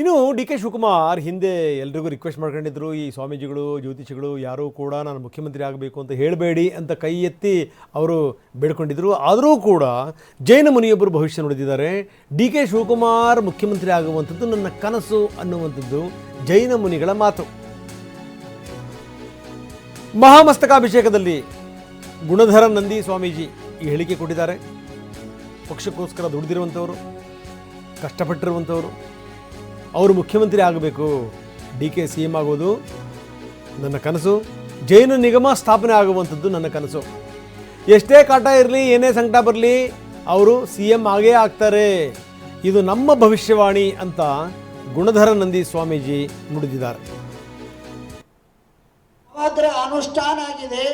ಇನ್ನು D K Shivakumar ಹಿಂದೆ ಎಲ್ರಿಗೂ ರಿಕ್ವೆಸ್ಟ್ ಮಾಡ್ಕೊಂಡಿದ್ರು, ಈ ಸ್ವಾಮೀಜಿಗಳು, ಜ್ಯೋತಿಷಿಗಳು ಯಾರೂ ಕೂಡ ನಾನು ಮುಖ್ಯಮಂತ್ರಿ ಆಗಬೇಕು ಅಂತ ಹೇಳಬೇಡಿ ಅಂತ ಕೈ ಎತ್ತಿ ಅವರು ಬೇಡ್ಕೊಂಡಿದ್ರು. ಆದರೂ ಕೂಡ ಜೈನ ಮುನಿಯೊಬ್ಬರು ಭವಿಷ್ಯ ನುಡಿದಿದ್ದಾರೆ. ಡಿ ಕೆ ಶಿವಕುಮಾರ್ ಮುಖ್ಯಮಂತ್ರಿ ಆಗುವಂಥದ್ದು ನನ್ನ ಕನಸು ಅನ್ನುವಂಥದ್ದು ಜೈನ ಮುನಿಗಳ ಮಾತು. ಮಹಾಮಸ್ತಕಾಭಿಷೇಕದಲ್ಲಿ ಗುಣಧರ ನಂದಿ ಸ್ವಾಮೀಜಿ ಈ ಹೇಳಿಕೆ ಕೊಟ್ಟಿದ್ದಾರೆ. ಪಕ್ಷಕ್ಕೋಸ್ಕರ ದುಡಿದಿರುವಂಥವರು, ಕಷ್ಟಪಟ್ಟಿರುವಂಥವರು ಅವರು ಮುಖ್ಯಮಂತ್ರಿ ಆಗಬೇಕು. ಡಿ ಕೆ ಸಿ ಎಂ ಆಗೋದು ನನ್ನ ಕನಸು. ಜೈನ ನಿಗಮ ಸ್ಥಾಪನೆ ಆಗುವಂಥದ್ದು ನನ್ನ ಕನಸು. ಎಷ್ಟೇ ಕಾಟ ಇರಲಿ, ಏನೇ ಸಂಕಟ ಬರಲಿ, ಅವರು ಸಿ ಎಂ ಆಗೇ ಆಗ್ತಾರೆ. ಇದು ನಮ್ಮ ಭವಿಷ್ಯವಾಣಿ ಅಂತ ಗುಣಧರ ನಂದಿ ಸ್ವಾಮೀಜಿ ನುಡಿದಿದ್ದಾರೆ. ಅನುಷ್ಠಾನ ಆಗಿದೆ.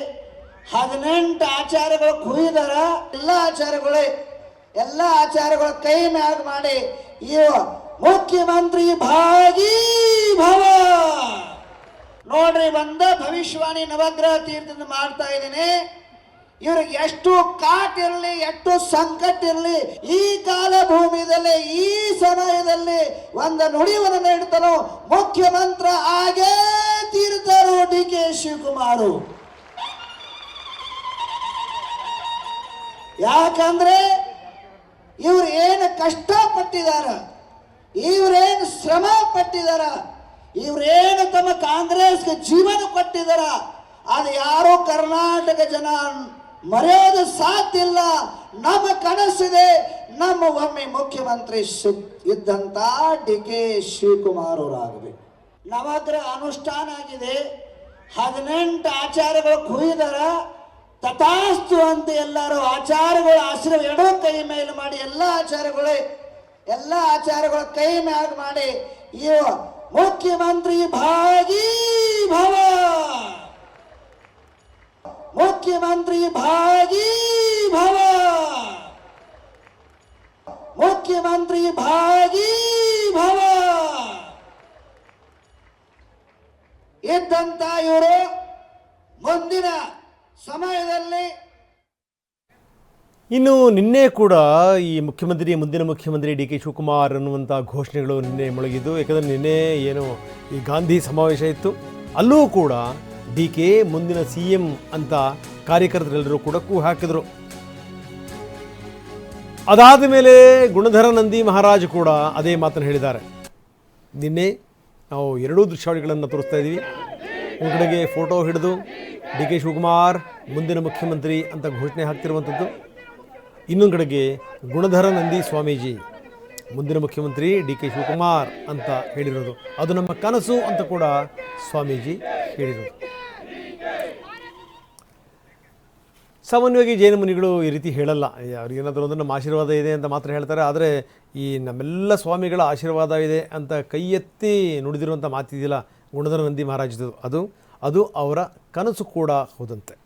ಹದಿನೆಂಟು ಆಚಾರಗಳು ಕುಯ್ದಾರ, ಎಲ್ಲ ಆಚಾರಗಳೇ, ಎಲ್ಲ ಆಚಾರಗಳ ಕೈ ಮ್ಯಾಗ ಮಾಡಿ ಇವ ಮುಖ್ಯಮಂತ್ರಿ ಭಾಗಿ ಭವ ನೋಡ್ರಿ ಬಂದ ಭವಿಷ್ಯವಾಣಿ ನವಗ್ರಹ ತೀರ್ಥದಿಂದ ಮಾಡ್ತಾ ಇದ್ದೀನಿ. ಇವ್ರಿಗೆ ಎಷ್ಟು ಕಾಟ್ ಇರಲಿ, ಎಷ್ಟು ಸಂಕಟ ಇರಲಿ, ಈ ಕಾಲ ಭೂಮಿಯಲ್ಲಿ ಈ ಸಮಯದಲ್ಲಿ ಒಂದು ನುಡಿವನ್ನು ನೀಡ್ತಾರೋ ಮುಖ್ಯಮಂತ್ರಿ ಆಗೇ ತೀರ್ಥರು ಡಿ ಕೆ ಶಿವಕುಮಾರು. ಯಾಕಂದ್ರೆ ಇವ್ರು ಏನು ಕಷ್ಟಪಟ್ಟಿದಾರ? ಇವ್ರೇನು ಶ್ರಮ ಪಟ್ಟಿದಾರ? ಇವರೇನು ತಮ್ಮ ಕಾಂಗ್ರೆಸ್ಗೆ ಜೀವನ ಕೊಟ್ಟಿದಾರ? ಅದು ಯಾರೋ ಕರ್ನಾಟಕ ಜನ ಮರೆಯೋದು ಸಾಧ್ಯ ಇಲ್ಲ. ನಮ್ಮ ಕನಸಿದೆ. ನಮ್ಮ ಒಮ್ಮೆ ಮುಖ್ಯಮಂತ್ರಿ ಇದ್ದಂತ ಡಿ ಕೆ ಶಿವಕುಮಾರ್ ಅವರಾಗಬೇಕು ನವಗ್ರಹ ಅನುಷ್ಠಾನ ಆಗಿದೆ. ಹದಿನೆಂಟು ಆಚಾರಗಳು ಕುಯ್ದಾರ. ತಥಾಸ್ತು ಅಂತ ಎಲ್ಲರೂ ಆಚಾರಗಳು ಆಶ್ರಯ ಎರಡೂ ಕೈ ಮೇಲೆ ಮಾಡಿ ಎಲ್ಲ ಆಚಾರಗಳೇ ಎಲ್ಲ ಆಚಾರಗಳು ಕೈ ಮ್ಯಾಗ ಮಾಡಿ, ಇವ ಮುಖ್ಯಮಂತ್ರಿ ಭಾಗಿ ಭವ. ಮುಖ್ಯಮಂತ್ರಿ ಭಾಗಿ ಭವ. ಮುಖ್ಯಮಂತ್ರಿ ಭಾಗಿ ಭವ. ಇದ್ದಂತ ಇವರು ಮುಂದಿನ ಸಮಯದಲ್ಲಿ ಇನ್ನು ನಿನ್ನೆ ಕೂಡ ಈ ಮುಖ್ಯಮಂತ್ರಿ, ಮುಂದಿನ ಮುಖ್ಯಮಂತ್ರಿ ಡಿ ಕೆ ಶಿವಕುಮಾರ್ ಅನ್ನುವಂಥ ಘೋಷಣೆಗಳು ನಿನ್ನೆ ಮೊಳಗಿದ್ದು ಯಾಕಂದರೆ ನಿನ್ನೆ ಏನು ಈ ಗಾಂಧಿ ಸಮಾವೇಶ ಇತ್ತು. ಅಲ್ಲೂ ಕೂಡ ಡಿ ಕೆ ಮುಂದಿನ ಸಿ ಎಂ ಅಂತ ಕಾರ್ಯಕರ್ತರೆಲ್ಲರೂ ಕೂಡ ಕೂ ಹಾಕಿದರು. ಅದಾದ ಮೇಲೆ ಗುಣಧರ ನಂದಿ ಮಹಾರಾಜ್ ಕೂಡ ಅದೇ ಮಾತನ್ನು ಹೇಳಿದ್ದಾರೆ. ನಿನ್ನೆ ನಾವು ಎರಡೂ ದೃಶ್ಯಾವಳಿಗಳನ್ನು ತೋರಿಸ್ತಾ ಇದ್ದೀವಿ. ಒಂದು ಫೋಟೋ ಹಿಡಿದು ಡಿ ಕೆ ಶಿವಕುಮಾರ್, ಮುಂದಿನ ಮುಖ್ಯಮಂತ್ರಿ ಅಂತ ಘೋಷಣೆ ಹಾಕ್ತಿರುವಂಥದ್ದು. ಇನ್ನೊಂದು ಕಡೆಗೆ ಗುಣಧರ ನಂದಿ ಸ್ವಾಮೀಜಿ, ಮುಂದಿನ ಮುಖ್ಯಮಂತ್ರಿ ಡಿ ಕೆ ಶಿವಕುಮಾರ್ ಅಂತ ಹೇಳಿರೋದು. ಅದು ನಮ್ಮ ಕನಸು ಅಂತ ಕೂಡ ಸ್ವಾಮೀಜಿ ಹೇಳಿರೋದು. ಸಾಮಾನ್ಯವಾಗಿ ಜೈನ ಮುನಿಗಳು ಈ ರೀತಿ ಹೇಳಲ್ಲ. ಅವ್ರಿಗೇನಾದರೂ ಒಂದು ನಮ್ಮ ಆಶೀರ್ವಾದ ಇದೆ ಅಂತ ಮಾತ್ರ ಹೇಳ್ತಾರೆ. ಆದರೆ ಈ ನಮ್ಮೆಲ್ಲ ಸ್ವಾಮಿಗಳ ಆಶೀರ್ವಾದ ಇದೆ ಅಂತ ಕೈ ಎತ್ತಿ ನುಡಿದಿರುವಂಥ ಮಾತಿದೆಯಲ್ಲ ಗುಣಧರ ನಂದಿ ಮಹಾರಾಜದು. ಅದು ಅದು ಅವರ ಕನಸು ಕೂಡ ಹೌದಂತೆ.